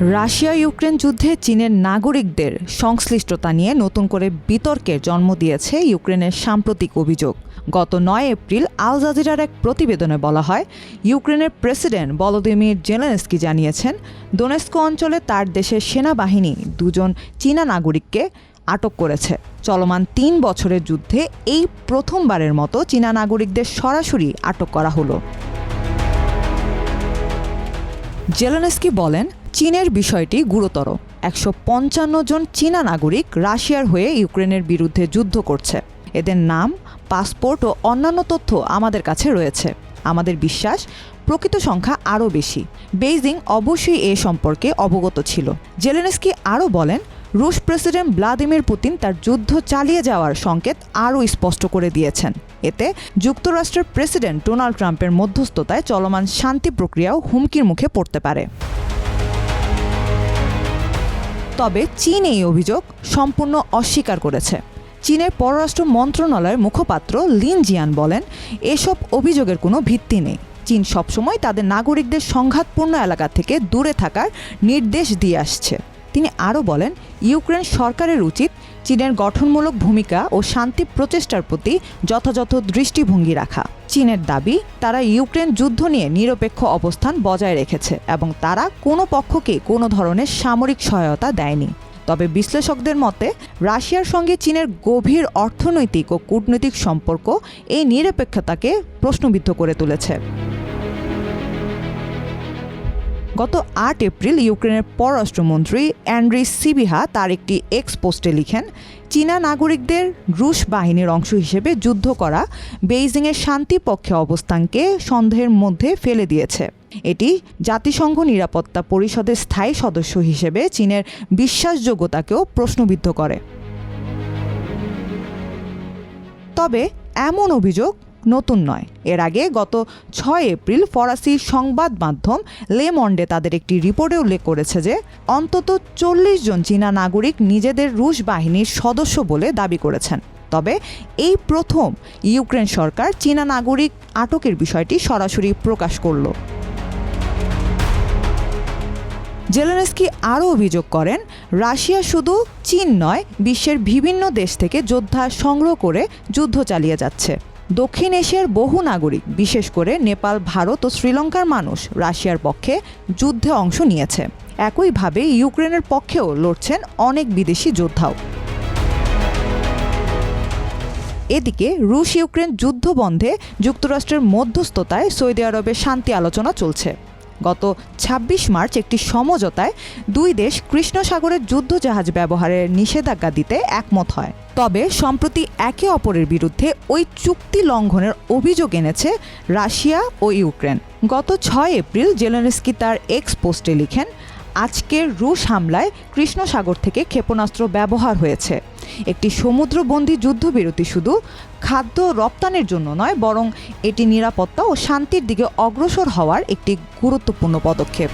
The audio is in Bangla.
রাশিয়া ইউক্রেন যুদ্ধে চীনের নাগরিকদের সংশ্লিষ্টতা নিয়ে নতুন করে বিতর্কের জন্ম দিয়েছে ইউক্রেনের সাম্প্রতিক অভিযোগ। গত নয় এপ্রিল আল জাজিরার এক প্রতিবেদনে বলা হয়, ইউক্রেনের প্রেসিডেন্ট বলদিমির জেলেনস্কি জানিয়েছেন দোনেস্কো অঞ্চলে তার দেশের সেনাবাহিনী দুজন চীনা নাগরিককে আটক করেছে। চলমান তিন বছরের যুদ্ধে এই প্রথমবারের মতো চীনা নাগরিকদের সরাসরি আটক করা হলো। জেলেনস্কি বলেন চীনের বিষয়টি গুরুতর। একশো পঞ্চান্ন জন চীনা নাগরিক রাশিয়ার হয়ে ইউক্রেনের বিরুদ্ধে যুদ্ধ করছে। এদের নাম, পাসপোর্ট ও অন্যান্য তথ্য আমাদের কাছে রয়েছে। আমাদের বিশ্বাস, প্রকৃত সংখ্যা আরও বেশি। বেইজিং অবশ্যই এ সম্পর্কে অবগত ছিল। জেলেনস্কি আরও বলেন, রুশ প্রেসিডেন্ট ভ্লাদিমির পুতিন তার যুদ্ধ চালিয়ে যাওয়ার সংকেত আরও স্পষ্ট করে দিয়েছেন। এতে যুক্তরাষ্ট্রের প্রেসিডেন্ট ডোনাল্ড ট্রাম্পের মধ্যস্থতায় চলমান শান্তি প্রক্রিয়াও হুমকির মুখে পড়তে পারে। তবে চীন এই অভিযোগ সম্পূর্ণ অস্বীকার করেছে। চীনের পররাষ্ট্র মন্ত্রণালয়ের মুখপাত্র লিন জিয়ান বলেন, এসব অভিযোগের কোনো ভিত্তি নেই। চীন সবসময় তাদের নাগরিকদের সংঘাতপূর্ণ এলাকা থেকে দূরে থাকার নির্দেশ দিয়ে আসছে। তিনি আরও বলেন, ইউক্রেন সরকারের উচিত চীনের গঠনমূলক ভূমিকা ও শান্তি প্রচেষ্টার প্রতি যথাযথ দৃষ্টিভঙ্গি রাখা। চীনের দাবি, তারা ইউক্রেন যুদ্ধ নিয়ে নিরপেক্ষ অবস্থান বজায় রেখেছে এবং তারা কোনো পক্ষকে কোনো ধরনের সামরিক সহায়তা দেয়নি। তবে বিশ্লেষকদের মতে, রাশিয়ার সঙ্গে চীনের গভীর অর্থনৈতিক ও কূটনৈতিক সম্পর্ক এই নিরপেক্ষতাকে প্রশ্নবিদ্ধ করে তুলেছে। গত আট এপ্রিল ইউক্রেনের পররাষ্ট্রমন্ত্রী অ্যান্ড্রি সিবিহা তার একটি এক্স পোস্টে লিখেন, চীনা নাগরিকদের রুশ বাহিনীর অংশ হিসেবে যুদ্ধ করা বেইজিংয়ের শান্তি পক্ষে অবস্থানকে সন্দেহের মধ্যে ফেলে দিয়েছে। এটি জাতিসংঘ নিরাপত্তা পরিষদের স্থায়ী সদস্য হিসেবে চীনের বিশ্বাসযোগ্যতাকেও প্রশ্নবিদ্ধ করে। তবে এমন অভিযোগ নতুন নয়। এর আগে গত ছয় এপ্রিল ফরাসি সংবাদ মাধ্যম লে মন্ডে তাদের একটি রিপোর্টে উল্লেখ করেছে যে, অন্তত চল্লিশ জন চীনা নাগরিক নিজেদের রুশ বাহিনীর সদস্য বলে দাবি করেছেন। তবে এই প্রথম ইউক্রেন সরকার চীনা নাগরিক আটকের বিষয়টি সরাসরি প্রকাশ করল। জেলেনস্কি আরও অভিযোগ করেন, রাশিয়া শুধু চীন নয়, বিশ্বের বিভিন্ন দেশ থেকে যোদ্ধা সংগ্রহ করে যুদ্ধ চালিয়ে যাচ্ছে। দক্ষিণ এশিয়ার বহু নাগরিক, বিশেষ করে নেপাল, ভারত ও শ্রীলঙ্কার মানুষ রাশিয়ার পক্ষে যুদ্ধে অংশ নিয়েছে। একইভাবে ইউক্রেনের পক্ষেও লড়ছেন অনেক বিদেশি যোদ্ধাও। এদিকে রুশ ইউক্রেন যুদ্ধ বন্ধে যুক্তরাষ্ট্রের মধ্যস্থতায় সৌদি আরবে শান্তি আলোচনা চলছে। গত ২৬ মার্চ একটি সমঝোতায় দুই দেশ কৃষ্ণ সাগরের যুদ্ধজাহাজ ব্যবহারের নিষেধাজ্ঞা দিতে একমত হয়। তবে সম্প্রতি একে অপরের বিরুদ্ধে ওই চুক্তি লঙ্ঘনের অভিযোগ এনেছে রাশিয়া ও ইউক্রেন। গত ছয় এপ্রিল জেলেনস্কি তার এক্স পোস্টে লিখেন আজকের রুশ হামলায় কৃষ্ণসাগর থেকে ক্ষেপণাস্ত্র ব্যবহার হয়েছে। একটি সমুদ্রবন্দী যুদ্ধবিরতি শুধু খাদ্য রপ্তানির জন্য নয়, বরং এটি নিরাপত্তা ও শান্তির দিকে অগ্রসর হওয়ার একটি গুরুত্বপূর্ণ পদক্ষেপ।